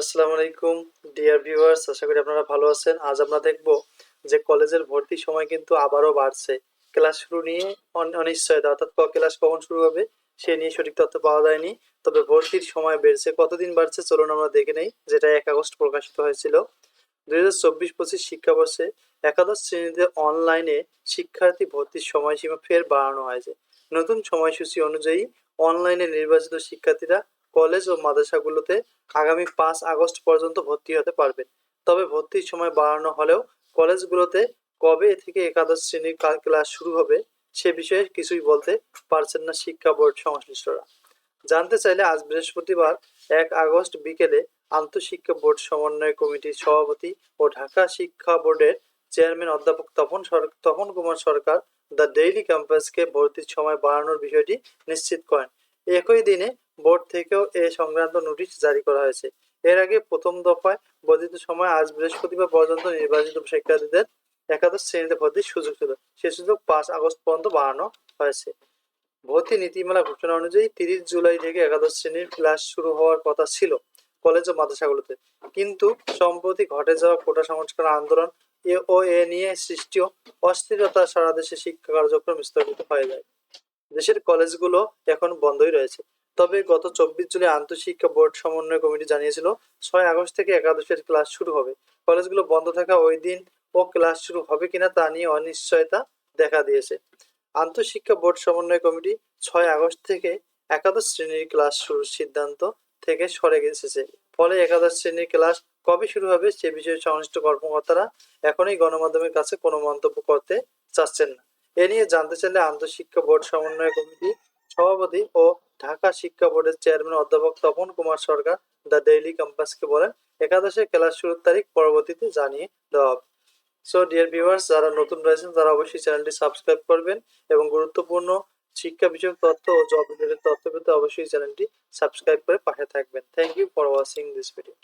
আসসালামু আলাইকুম। Dear viewers আশা করি আপনারা ভালো আছেন। আজ আমরা দেখব যে কলেজের ভর্তির সময় কিন্তু আবারও বাড়ছে। ক্লাস শুরু নিয়ে অনিশ্চয়তা, অর্থাৎ ক্লাস কখন শুরু হবে সে নিয়ে সঠিক তথ্য পাওয়া যায়নি। তবে ভর্তির সময় বেড়েছে। কতদিন বাড়ছে চলুন আমরা দেখে নেই, যেটা এক আগস্ট প্রকাশিত হয়েছিল। দুই হাজার চব্বিশ পঁচিশ শিক্ষাবর্ষে একাদশ শ্রেণীতে অনলাইনে শিক্ষার্থী ভর্তির সময়সীমা ফের বাড়ানো হয়েছে। নতুন সময়সূচি অনুযায়ী অনলাইনে নির্বাচিত শিক্ষার্থীরা কলেজ ও মাদ্রাসাগুলোতে আগামী পাঁচ আগস্ট পর্যন্ত ভর্তি হতে পারবেন তবে ভর্তির সময় বাড়ানো হলেও কলেজগুলোতে কবে থেকে একাদশ শ্রেণির ক্লাস শুরু হবে সে বিষয়ে কিছুই বলতে পারছেন না শিক্ষা বোর্ড সংশ্লিষ্টরা। জানতে চাইলে আজ বৃহস্পতিবার এক আগস্ট বিকেলে আন্তঃশিক্ষা বোর্ড সমন্বয় কমিটির সভাপতি ও ঢাকা শিক্ষা বোর্ডের চেয়ারম্যান অধ্যাপক তপন তপন কুমার সরকার দ্য ডেইলি ক্যাম্পাসকে ভর্তির সময় বাড়ানোর বিষয়টি নিশ্চিত করেন। একই দিনে বোর্ড থেকেও এ সংক্রান্ত নোটিশ জারি করা হয়েছে। এর আগে প্রথম দফায় বর্ধিত সময় আজ বৃহস্পতিবার পর্যন্ত নির্বাচিত শিক্ষার্থীদের একাদশ শ্রেণীতে ভর্তির সুযোগ ছিল। সে সুযোগ পাঁচ আগস্ট পর্যন্ত বাড়ানো হয়েছে। ভর্তি নীতিমালা ঘোষণা অনুযায়ী তিরিশ জুলাই থেকে একাদশ শ্রেণির ক্লাস শুরু হওয়ার কথা ছিল কলেজ ও মাদ্রাসাগুলোতে। কিন্তু সম্প্রতি ঘটে যাওয়া কোটা সংস্কার আন্দোলন এ ও এ নিয়ে সৃষ্ট অস্থিরতা সারা দেশে শিক্ষা কার্যক্রম স্থগিত হয়ে যায়। দেশের কলেজগুলো এখন বন্ধই রয়েছে। তবে গত চব্বিশ জুলাই আন্তঃশিক্ষা বোর্ড সমন্বয় কমিটি জানিয়েছিল, ছয় আগস্ট থেকে একাদশের ক্লাস শুরু হবে। কলেজগুলো বন্ধ থাকা ওই দিন ও ক্লাস শুরু হবে কিনা তা নিয়ে অনিশ্চয়তা দেখা দিয়েছে। আন্তঃশিক্ষা বোর্ড সমন্বয় কমিটি ছয় আগস্ট থেকে একাদশ শ্রেণির ক্লাস শুরুর সিদ্ধান্ত থেকে সরে এসেছে। ফলে একাদশ শ্রেণির ক্লাস কবে শুরু হবে সে বিষয়ে সংশ্লিষ্ট কর্মকর্তারা এখনই গণমাধ্যমের কাছে কোনো মন্তব্য করতে চাচ্ছেন না। এ নিয়ে জানতে চাইলে আন্তঃশিক্ষা বোর্ড সমন্বয় কমিটি সভাপতি ও ঢাকা শিক্ষা বোর্ডের চেয়ারম্যান অধ্যাপক তপন কুমার সরকার দ্য ডেইলি ক্যাম্পাসকে বলেন একাদশে ক্লাস শুরুর তারিখ পরবর্তীতে জানিয়ে দেওয়া হবে। সো ডিয়ার ভিউয়ার্স যারা নতুন রয়েছেন, তারা অবশ্যই চ্যানেলটি সাবস্ক্রাইব করবেন এবং গুরুত্বপূর্ণ শিক্ষা বিষয়ক তথ্য ও জব রিলেটেড তথ্য পেতে অবশ্যই চ্যানেলটি সাবস্ক্রাইব করে পাশে থাকবেন। Thank you for watching this video